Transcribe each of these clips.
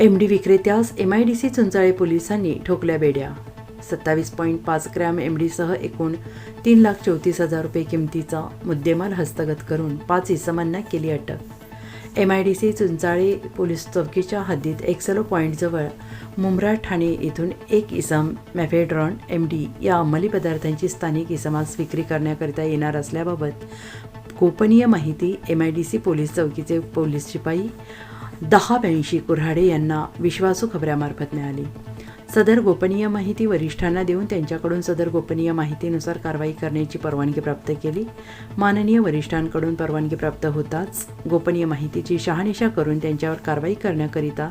M D विक्रेत्यास M I D C Chunchale पोलिसांनी ठोकल्या बेड्या. सत्तावीस पॉईंट पाच ग्रॅम एम डीसह एकूण तीन लाख चौतीस हजार रुपये किमतीचा मुद्देमाल हस्तगत करून पाच इसमांना केली अटक. M I D C Chunchale police चौकीच्या हद्दीत एक्सलो पॉईंटजवळ मुंब्रा ठाणे येथून एक इसम मॅफेड्रॉन एम डी या अंमली पदार्थांची स्थानिक इसमास विक्री करण्याकरिता येणार असल्याबाबत गोपनीय माहिती एम आय डी सी पोलीस चौकीचे पोलीस शिपाई दहा ब्याऐंशी कुऱ्हाडे यांना विश्वासू खबऱ्यामार्फत मिळाली. सदर गोपनीय माहिती वरिष्ठांना देऊन त्यांच्याकडून सदर गोपनीय माहितीनुसार कारवाई करण्याची परवानगी प्राप्त केली. माननीय वरिष्ठांकडून परवानगी प्राप्त होताच गोपनीय माहितीची शहानिशा करून त्यांच्यावर कारवाई करण्याकरिता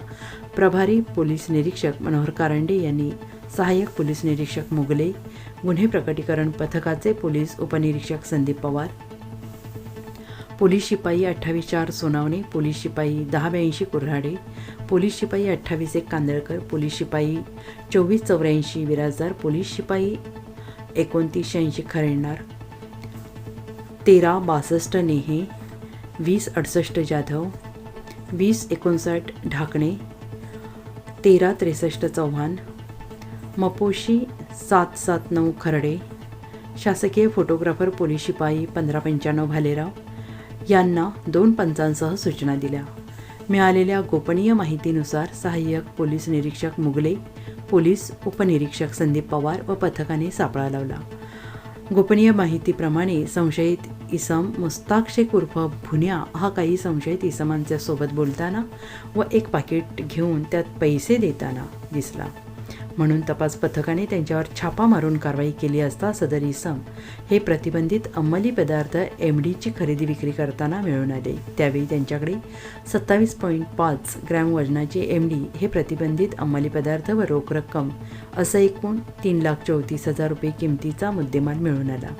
प्रभारी पोलीस निरीक्षक मनोहर कारंडे यांनी सहाय्यक पोलीस निरीक्षक मुगले गुन्हे प्रकटीकरण पथकाचे पोलीस उपनिरीक्षक संदीप पवार पोलीस शिपाई अठ्ठावीस चार सोनावणे पोलीस शिपाई दहा ब्याऐंशी कुऱ्हाडे पोलीस शिपाई अठ्ठावीस एक कांदळकर पोलीस शिपाई चोवीस चौऱ्याऐंशी विराजदार पोलीस शिपाई एकोणतीसशे ऐंशी खरेणार तेरा बासष्ट नेहे वीस अडसष्ट जाधव वीस एकोणसाठ ढाकणे तेरा त्रेसष्ट चव्हाण मपोशी सात सात नऊ खरडे शासकीय फोटोग्राफर पोलीस शिपाई पंधरा पंच्याण्णव भालेराव यांना दोन पंचांसह सूचना दिल्या. मिळालेल्या गोपनीय माहितीनुसार सहाय्यक पोलीस निरीक्षक मुगले पोलीस उपनिरीक्षक संदीप पवार व पथकाने सापळा लावला. गोपनीय माहितीप्रमाणे संशयित इसम मुस्ताक शेख उर्फ भुन्या हा काही संशयित इसमांच्या सोबत बोलताना व एक पाकिट घेऊन त्यात पैसे देताना दिसला. म्हणून तपास पथकाने त्यांच्यावर छापा मारून कारवाई केली असता सदर इसम हे प्रतिबंधित अंमली पदार्थ एम डीची खरेदी विक्री करताना मिळून आले. त्यावेळी त्यांच्याकडे सत्तावीस पॉईंट पाच ग्रॅम वजनाचे एम डी हे प्रतिबंधित अंमली पदार्थ व रोख रक्कम असं एकूण तीन लाख चौतीस हजार रुपये किमतीचा मुद्देमाल मिळून आला.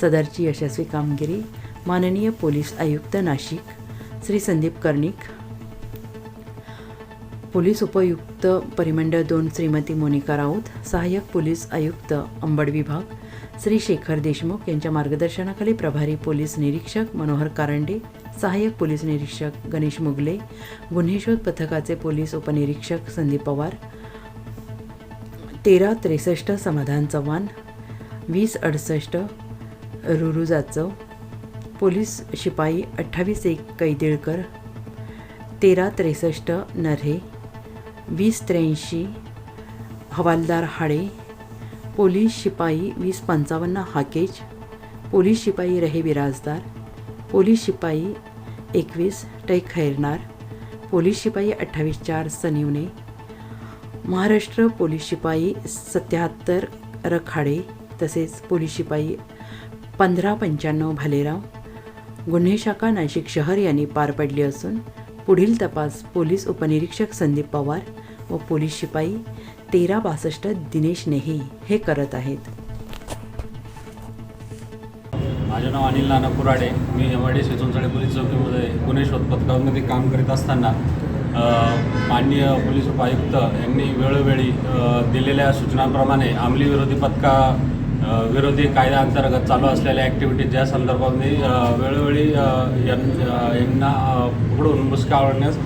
सदरची यशस्वी कामगिरी माननीय पोलीस आयुक्त नाशिक श्री संदीप कर्णिक पोलीस उपयुक्त परिमंडळ दोन श्रीमती मोनिका राऊत सहाय्यक पोलीस आयुक्त अंबड विभाग श्री शेखर देशमुख यांच्या मार्गदर्शनाखाली प्रभारी पोलीस निरीक्षक मनोहर कारंडे सहाय्यक पोलीस निरीक्षक गणेश मुगले गुन्हे शोध पथकाचे पोलीस उपनिरीक्षक संदीप पवार तेरा त्रेसष्ट समाधान चव्हाण वीस अडसष्ट रुरु जाचव पोलीस शिपाई अठ्ठावीस एक कैदेळकर तेरा त्रेसष्ट नरे वीस त्र्याऐंशी हवालदार हाडे पोलीस शिपाई वीस पंचावन्न हाकेज पोलीस शिपाई रहे बिराजदार पोलीस शिपाई एकवीस टैक खैरनार पोलीस शिपाई अठ्ठावीस चार सनिवने महाराष्ट्र पोलीस शिपाई सत्याहत्तर रखाडे तसेच पोलीस शिपाई पंधरा पंच्याण्णव भालेराव गुन्हे शाखा नाशिक शहर यांनी पार पडली असून पुढील तपास पोलीस उपनिरीक्षक संदीप पवार व पोलीस शिपाई तेरा बासष्ट दिनेश नेहे हे करत आहेत. माझे नाव अनिल नाना कुराडे. मी एम सेचोनसाडे पोलीस चौकीमध्ये गुन्हे शोध पथकामध्ये काम करीत असताना माननीय पोलीस उपायुक्त यांनी वेळोवेळी दिलेल्या सूचनांप्रमाणे आमली विरोधी पथका विरोधी कायद्याअंतर्गत चालू असलेल्या ॲक्टिव्हिटीज ज्या संदर्भामध्ये मी वेळोवेळी यां- यांना पकडून मुसका आवडण्यास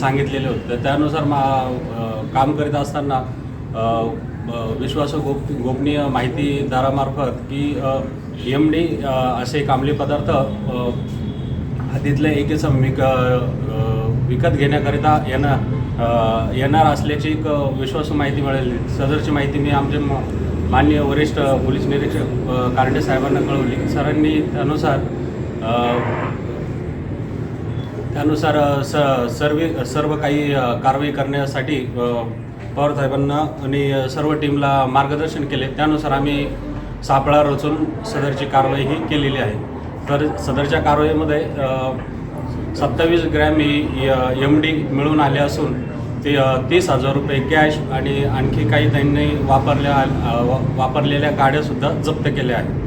सांगितलेले होते. त्यानुसार मा काम करीत असताना विश्वास गोप गोपनीय माहितीदारामार्फत की एम डी असे कामली पदार्थ अ, हद्दीतले एक विक विकत घेण्याकरिता येणार येणार असल्याची एक विश्वासू माहिती मिळाली. सदरची माहिती मी आमचे मान्य माननीय वरिष्ठ पोलीस निरीक्षक कारंडे साहेबांना कळवली. सरांनी त्यानुसार त्यानुसार स सर्वे सर्व काही कारवाई करण्यासाठी पवार साहेबांना आणि सर्व टीमला मार्गदर्शन केले. त्यानुसार आम्ही सापळा रचून सदरची कारवाई ही केलेली आहे. तर सदरच्या कारवाईमध्ये सत्तावीस ग्रॅम ही एम डी मिळून आले असून ते तीस हजार रुपये कॅश आणि आणखी काही त्यांनी वापरल्या वापरलेल्या गाड्यासुद्धा जप्त केल्या आहेत.